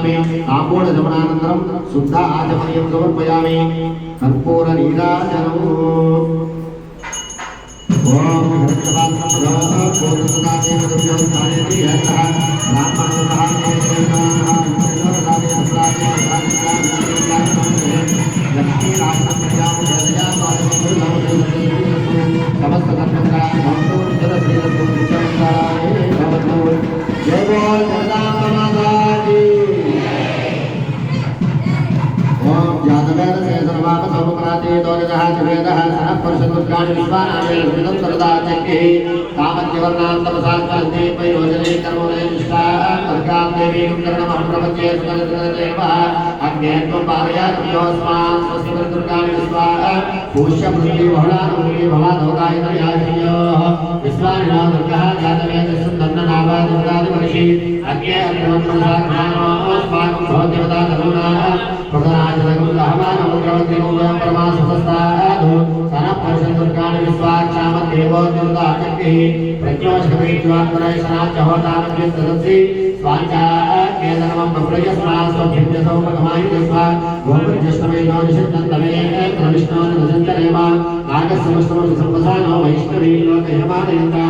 समर्पयामि ताम्बूलजमनानन्तरं शुद्ध आचमनीयं समर्पयामि कर्पूरनीराजनम् ॐ जय पूष्य पृथ्वी बहुलानुमूले भवादोगाय तर्याश्रियोः विश्वानिनो दुर्गः जातवेद प्रत्योषकमेश्वात्मनायसनाचहोतामज्ञस्तदंसि स्वाचाकेतनमं प्रभृजस्मास्वभ्यजसौपगमायुजस्वा गोपजस्तमेनोनिषत्तन्तमे क्रविष्णोनिसन्तरेम नागसमस्तमसंवसानो वैष्णवीलोकयमादयन्ता